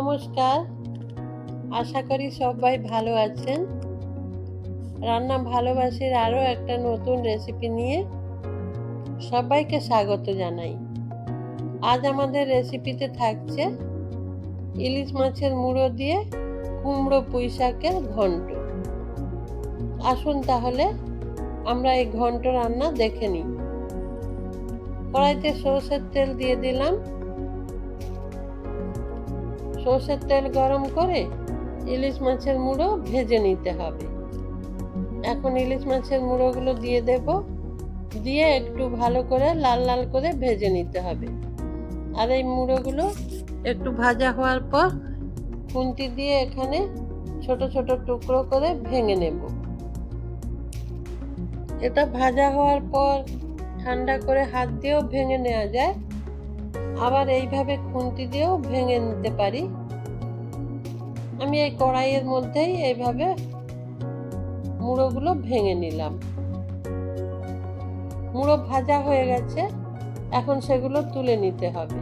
নমস্কার। আশা করি সবাই ভালো আছেন। রান্না ভালোবাসির আরও একটা নতুন রেসিপি নিয়ে সবাইকে স্বাগত জানাই। আজ আমাদের রেসিপিতে থাকছে ইলিশ মাছের মুড়ো দিয়ে কুমড়ো পুঁই শাকের ঘন্ট। আসুন তাহলে আমরা এই ঘন্ট রান্না দেখে নিই। কড়াইতে সর্ষের তেল দিয়ে দিলাম। সর্ষের তেল গরম করে ইলিশ মাছের মুড়ো ভেজে নিতে হবে। এখন ইলিশ মাছের মুড়োগুলো দিয়ে দেব। দিয়ে একটু ভালো করে লাল লাল করে ভেজে নিতে হবে। আর এই মুড়োগুলো একটু ভাজা হওয়ার পর খুন্তি দিয়ে এখানে ছোট ছোট টুকরো করে ভেঙে নেব। এটা ভাজা হওয়ার পর ঠান্ডা করে হাত দিয়েও ভেঙে নেওয়া যায়। আবার এইভাবে খুন্তি দিয়েও ভেঙে নিতে পারি। আমি এই কড়াইয়ের মধ্যেই এইভাবে মুড়োগুলো ভেঙে নিলাম। মুড়ো ভাজা হয়ে গেছে, এখন সেগুলো তুলে নিতে হবে।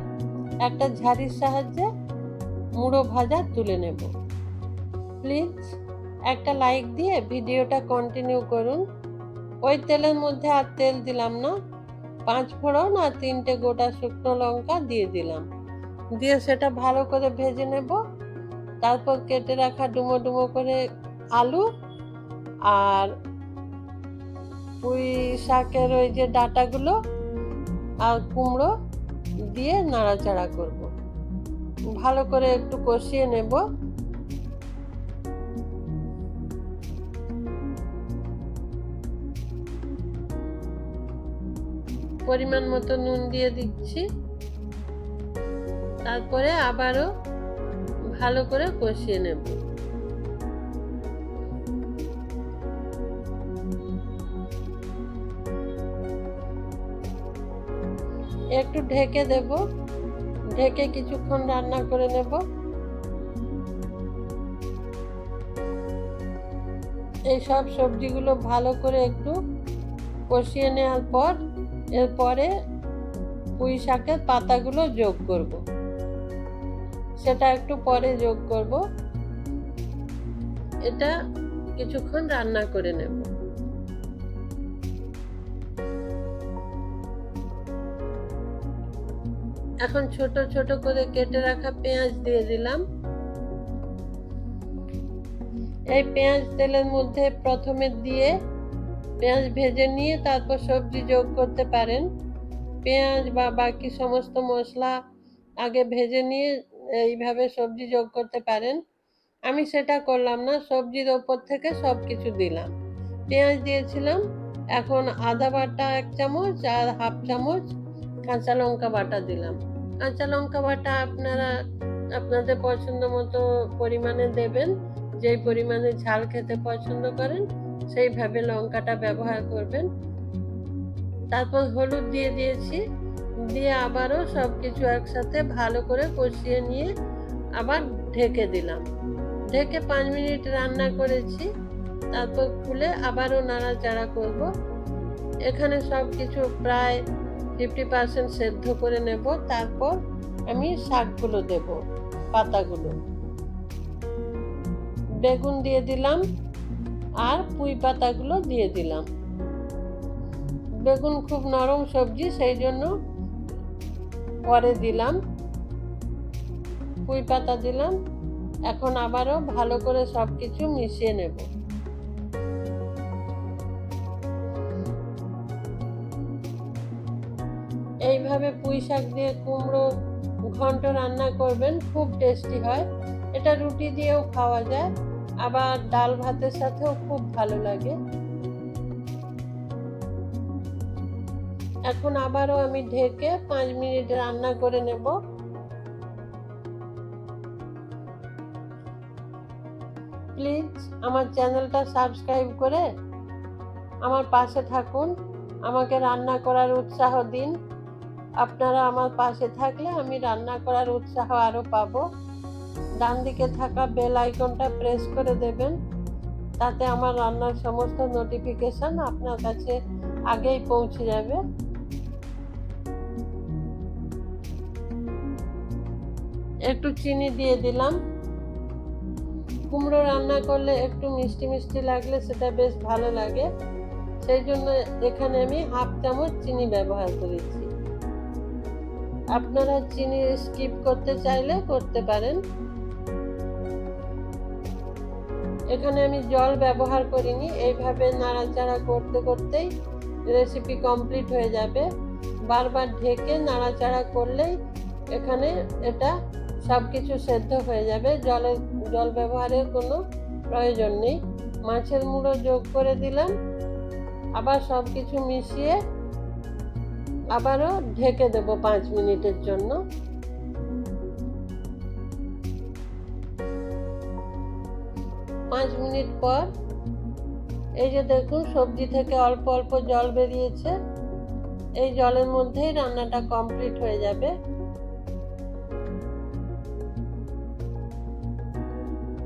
একটা ঝাড়ির সাহায্যে মুড়ো ভাজা তুলে নেব। প্লিজ, একটা লাইক দিয়ে ভিডিওটা কন্টিনিউ করুন। ওই তেলের মধ্যে আর তেল দিলাম না। পাঁচ ফোড়ন আর তিনটে গোটা শুকনো লঙ্কা দিয়ে দিলাম। দিয়ে সেটা ভালো করে ভেজে নেব। তারপর কেটে রাখা ডুমো ডুমো করে আলু আর পুঁই শাকের ওই যে ডাটাগুলো আর কুমড়ো দিয়ে নাড়াচাড়া করব। ভালো করে একটু কষিয়ে নেব। পরিমাণ মতো নুন দিয়ে দিচ্ছি। তারপরে আবারও ভালো করে কষিয়ে নেব। একটু ঢেকে দেব। ঢেকে কিছুক্ষণ রান্না করে নেব। এই সব সবজিগুলো ভালো করে একটু কষিয়ে নেওয়ার পর, এরপরে পুঁই শাকের পাতাগুলো যোগ করব। সেটা একটু পরে যোগ করব। এটা কিছুক্ষণ রান্না করে নেব। এখন ছোট ছোট করে কেটে রাখা পেঁয়াজ দিয়ে দিলাম। এই পেঁয়াজ তেলের মধ্যে প্রথমে দিয়ে পেঁয়াজ ভেজে নিয়ে তারপর সবজি যোগ করতে পারেন। পেঁয়াজ বা বাকি সমস্ত মশলা আগে ভেজে নিয়ে এইভাবে সবজি যোগ করতে পারেন। আমি সেটা করলাম না, সবজির ওপর থেকে সব কিছু দিলাম। পেঁয়াজ দিয়েছিলাম, এখন আদা বাটা এক চামচ আর হাফ চামচ কাঁচা লঙ্কা বাটা দিলাম। কাঁচা লঙ্কা বাটা আপনারা, আপনাদের পছন্দ মতো পরিমাণে দেবেন, যেই পরিমাণে ঝাল খেতে পছন্দ করেন, সেইভাবে লঙ্কাটা ব্যবহার করবেন। তারপর হলুদ দিয়ে দিয়েছি দিয়ে আবারও সব কিছু একসাথে ভালো করে কষিয়ে নিয়ে আবার ঢেকে দিলাম। ঢেকে পাঁচ মিনিট রান্না করেছি, তারপর খুলে আবারও নাড়াচাড়া করব। এখানে সব কিছু প্রায় ফিফটি পার্সেন্ট সেদ্ধ করে নেব, তারপর আমি শাকগুলো দেব, পাতাগুলো। বেগুন দিয়ে দিলাম আর পুঁই পাতাগুলো দিয়ে দিলাম। বেগুন খুব নরম সবজি, সেই জন্য পরে দিলাম। পুঁই পাতা দিলাম। এখন আবারও ভালো করে সব কিছু মিশিয়ে নেব। এইভাবে পুঁই শাক দিয়ে কুমড়ো ঘন্ট রান্না করবেন, খুব টেস্টি হয়। এটা রুটি দিয়েও খাওয়া যায়। আবার ডাল ভাতের সাথেও খুব ভালো লাগে। এখন আবারও আমি ঢেকে পাঁচ মিনিট রান্না করে নেব। প্লিজ আমার চ্যানেলটা সাবস্ক্রাইব করে আমার পাশে থাকুন, আমাকে রান্না করার উৎসাহ দিন। আপনারা আমার পাশে থাকলে আমি রান্না করার উৎসাহ আরও পাবো। ডান দিকে থাকা বেল আইকনটা প্রেস করে দেবেন, তাতে আমার রান্নার সমস্ত নোটিফিকেশন আপনার কাছে আগেই পৌঁছে যাবে। একটু চিনি দিয়ে দিলাম। কুমড়ো রান্না করলে একটু মিষ্টি মিষ্টি লাগলে সেটা বেশ ভালো লাগে। সেই জন্য এখানে আমি হাফ চামচ চিনি ব্যবহার করেছি। আপনারা চিনি স্কিপ করতে চাইলে করতে পারেন। এখানে আমি জল ব্যবহার করিনি, এইভাবে নাড়াচাড়া করতে করতেই রেসিপি কমপ্লিট হয়ে যাবে। বারবার ঢেকে নাড়াচাড়া করলেই এখানে এটা সব কিছু সেদ্ধ হয়ে যাবে। জলের, জল ব্যবহারের কোনো প্রয়োজন নেই। মাছের মুড়ো যোগ করে দিলাম। আবার সব কিছু মিশিয়ে আবারও ঢেকে দেবো পাঁচ মিনিটের জন্য। পাঁচ মিনিট পর এই যে দেখুন, সবজি থেকে অল্প অল্প জল বেরিয়েছে। এই জলের মধ্যেই রান্নাটা কমপ্লিট হয়ে যাবে।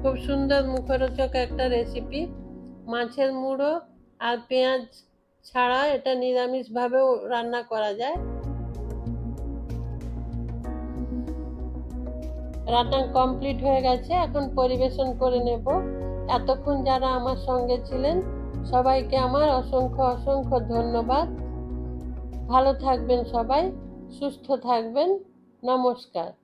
খুব সুন্দর মুখরোচক একটা রেসিপি মাছের মুড়ো আর পেঁয়াজ ছাড়া এটা নিরামিষভাবেও রান্না করা যায়। রান্না কমপ্লিট হয়ে গেছে, এখন পরিবেশন করে নেব। এতক্ষণ যারা আমার সঙ্গে ছিলেন, সবাইকে আমার অসংখ্য অসংখ্য ধন্যবাদ। ভালো থাকবেন সবাই, সুস্থ থাকবেন, নমস্কার।